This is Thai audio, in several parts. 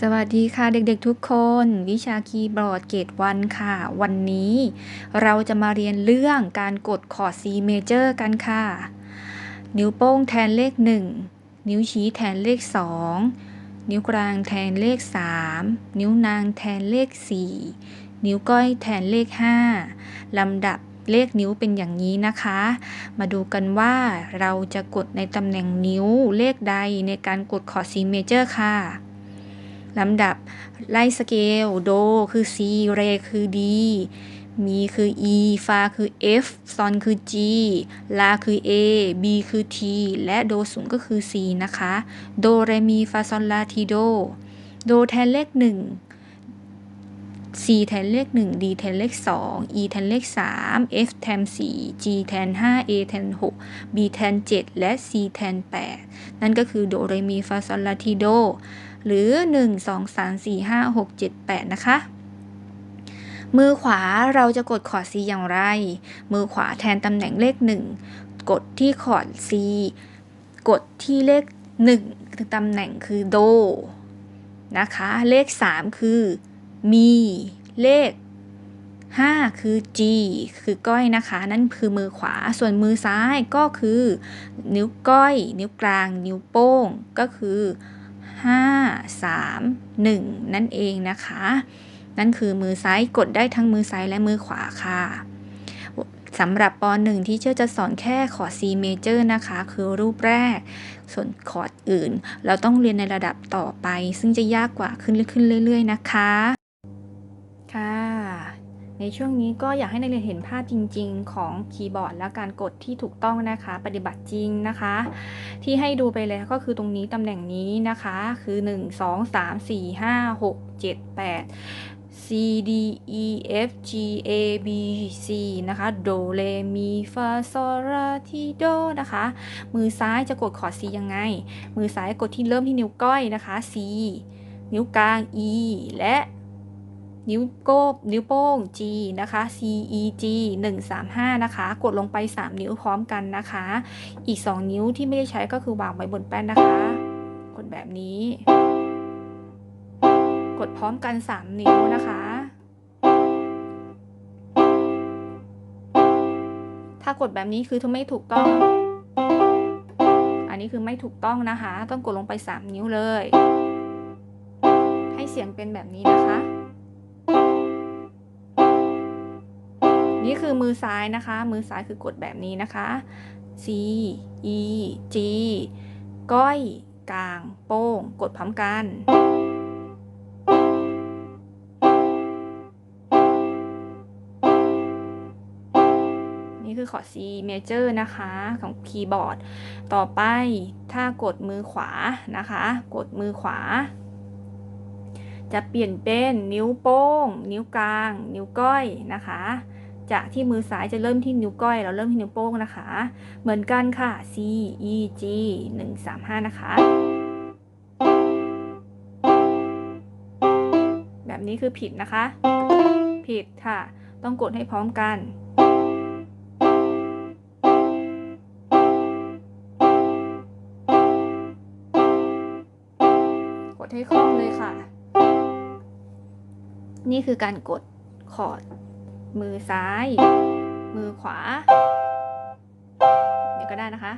สวัสดีค่ะเด็กๆทุกคน วิชาคีย์บอร์ดเกรดวันค่ะ วันนี้เราจะมาเรียนเรื่องการกดคอร์ด C major กันค่ะ นิ้วโป้งแทนเลข 1 นิ้วชี้แทนเลข 2 นิ้วกลางแทนเลข 3 นิ้วนางแทนเลข 4 นิ้วก้อยแทนเลข 5 ลำดับเลขนิ้วเป็นอย่างนี้นะคะ มาดูกันว่าเราจะกดในตำแหน่งนิ้วเลขใดในการกดคอร์ด C major ค่ะ ลำดับไล่สเกล โดคือ C เร คือ D มีคือ E ฟาคือ F ซอนคือ G ลาคือ A B คือ T และโดสูงก็คือ C นะคะ โด เร มี ฟา ซอน ลา ที โด โดแทนเลข1 C แทนเลข 1 D แทนเลข 2 E แทนเลข 3 F แทน4 G แทน5 A แทน6 B แทน7 และ C แทน8 นั่นก็คือโดเรมีฟาซอนลาทีโด หรือ 1 2 3 4 5 6 7 8 นะคะ มือขวาเราจะกดคอร์ด C อย่างไร มือขวาแทนตำแหน่งเลข 1 กดที่คอร์ด C กดที่เลข 1 ตำแหน่งคือโดนะคะ เลข 3 คือ มีเลข 5 คือ G คือก้อยนะคะ นั่นคือมือขวา ส่วนมือซ้ายก็คือ นิ้วก้อย นิ้วกลาง นิ้วโป้ง ก็คือ 5 3 1 นั่นเองนะคะ นั่นคือมือซ้ายกดได้ทั้งมือซ้ายและมือขวาค่ะสำหรับป .1 ที่เชื่อจะสอนแค่คอร์ด C major นะคะ คือรูปแรก ส่วนคอร์ดอื่น เราต้องเรียนในระดับต่อไป ซึ่งจะยากกว่าขึ้นขึ้นเรื่อย ๆ นะคะค่ะ ในช่วงนี้ก็อยากให้นักเรียนเห็นภาพจริง ๆ ของคีย์บอร์ดและการกดที่ถูกต้องนะคะ ปฏิบัติจริงนะคะ ที่ให้ดูไปแล้วก็คือตรงนี้ตำแหน่งนี้นะคะ คือ 1 2 3 4 5 6 7 8 C D E F G A B C นะคะ โดเรมีฟาโซลาทีโดนะคะ มือซ้ายจะกดคอร์ด C ยังไง มือซ้ายกดที่เริ่มที่นิ้วก้อยนะคะ C นิ้วกลาง E และ นิ้วโป้งนิ้วโป้ง G นะคะ C E G 1 3 5 นะคะ กดลงไป 3 นิ้วพร้อมกันนะคะ อีก 2 นิ้วที่ไม่ได้ใช้ก็คือวางไว้บนแป้นนะคะ กดแบบนี้ กดพร้อมกัน 3 นิ้วนะคะ ถ้ากดแบบนี้คือไม่ถูกต้อง อันนี้คือไม่ถูกต้องนะคะ ต้องกดลงไป 3 นิ้วเลย ให้เสียงเป็นแบบนี้นะคะ นี่คือมือซ้ายนะคะ มือซ้ายคือกดแบบนี้นะคะ C E G ก้อย กลาง โป้ง กดพร้อมกัน นี่คือคอร์ด C major นะคะของคีย์บอร์ด ต่อไปถ้ากดมือขวานะคะ กดมือขวาจะเปลี่ยนเป็นนิ้วโป้ง นิ้วกลาง นิ้วก้อยนะคะ จากที่มือซ้ายจะเริ่มที่นิ้วก้อยเราเริ่มที่นิ้วโป้งนะคะ เหมือนกันค่ะ C E G 1 3 5 นะคะ แบบนี้คือผิดนะคะ ผิดค่ะ ต้องกดให้พร้อมกัน กดให้คล่องเลยค่ะ นี่คือการกดคอร์ด มือซ้าย มือขวาเดี๋ยวก็ได้นะคะ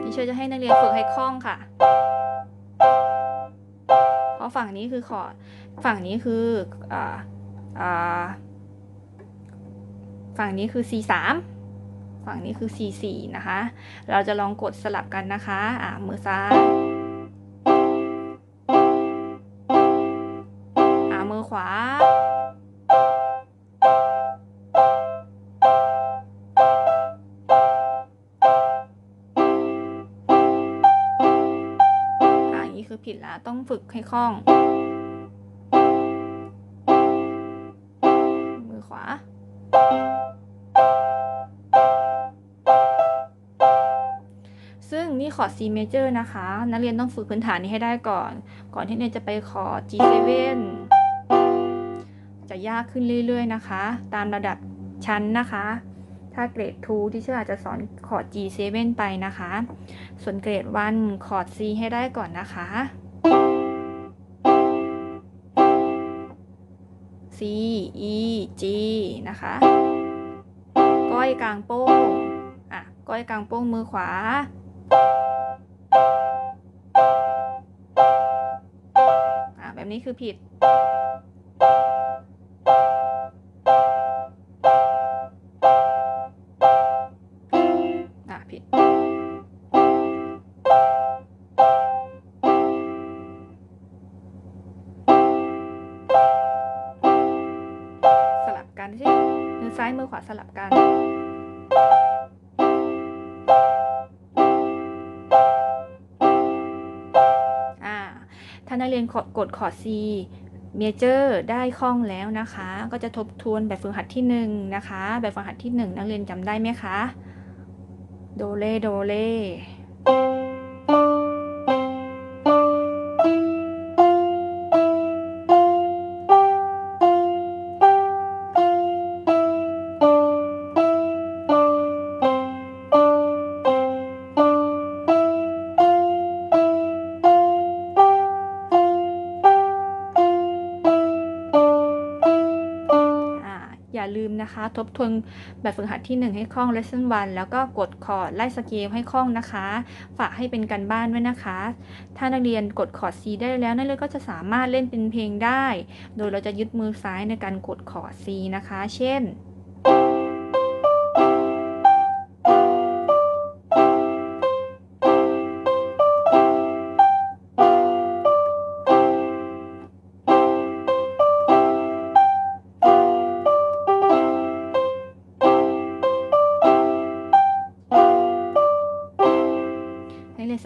ที่ช่วยจะให้นักเรียนฝึกให้คล่องค่ะ เพราะฝั่งนี้คือคอร์ดฝั่งนี้คืออ่าอ่าฝั่งนี้คือ C3 ฝั่งนี้คือ C4 นะคะ เราจะลองกดสลับกันนะคะ อ่ามือซ้าย วาอ่าอย่างนี้คือผิดแล้วต้องฝึกให้คล่อง มือขวาซึ่งนี่คอ C major นะคะ นักเรียนต้องฝึกพื้นฐานนี้ให้ได้ก่อน ก่อนที่เรียนจะไปคอ G7 จะยากขึ้นเรื่อยๆนะคะ ตามระดับชั้นนะคะ ถ้าเกรด 2 ที่เชื่ออาจจะสอนคอร์ด G7 ไปนะคะ ส่วนเกรด 1 คอร์ด C ให้ได้ก่อนนะคะ C E G นะคะ ก้อยกลางโป้ง อะ ก้อยกลางโป้งมือขวา อะ แบบนี้คือผิด อะผิด สลับกันสิมือซ้ายมือขวาสลับกัน อ่า ถ้านักเรียนกดคอร์ด C เมเจอร์ได้คล่องแล้วนะคะ ก็จะทบทวนแบบฝึกหัดที่หนึ่งนะคะ แบบฝึกหัดที่หนึ่งนักเรียนจำได้ไหมคะ โดเลโดเล นะคะ ทบทวนแบบฝึกหัดที่ 1 ให้คล่อง lesson 1 แล้วก็กดคอร์ดไล่สเกลให้คล่องนะคะ ฝากให้เป็นการบ้านด้วยนะคะ ถ้านักเรียนกดคอร์ด C ได้แล้วนักเรียนก็จะสามารถเล่นเป็นเพลงได้ โดยเราจะยึดมือซ้ายในการกดคอร์ด C นะคะ เช่นนักเรียน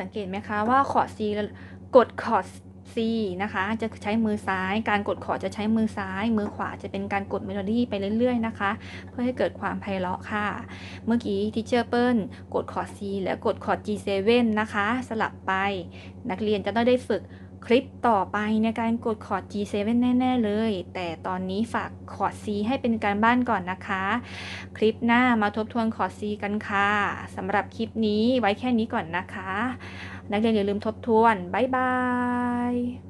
สังเกตไหมคะว่าคอร์ด C กดคอร์ด C นะคะจะใช้มือซ้าย การกดคอร์ดจะใช้มือซ้าย มือขวาจะเป็นการกดเมโลดี้ไปเรื่อยๆนะคะ เพื่อให้เกิดความไพเราะค่ะ เมื่อกี้ทิเชอร์เปิลกดคอร์ด C และกดคอร์ด G7 นะคะ สลับไป นักเรียนจะต้องได้ฝึก คลิปต่อไปในการกดคอร์ด G7 แน่ ๆ เลย แต่ตอนนี้ฝากคอร์ด C ให้เป็นการบ้านก่อนนะคะ คลิปหน้ามาทบทวนคอร์ด C กันค่ะสำหรับคลิปนี้ไว้แค่นี้ก่อนนะคะ นักเรียนอย่าลืมทบทวน บ๊ายบาย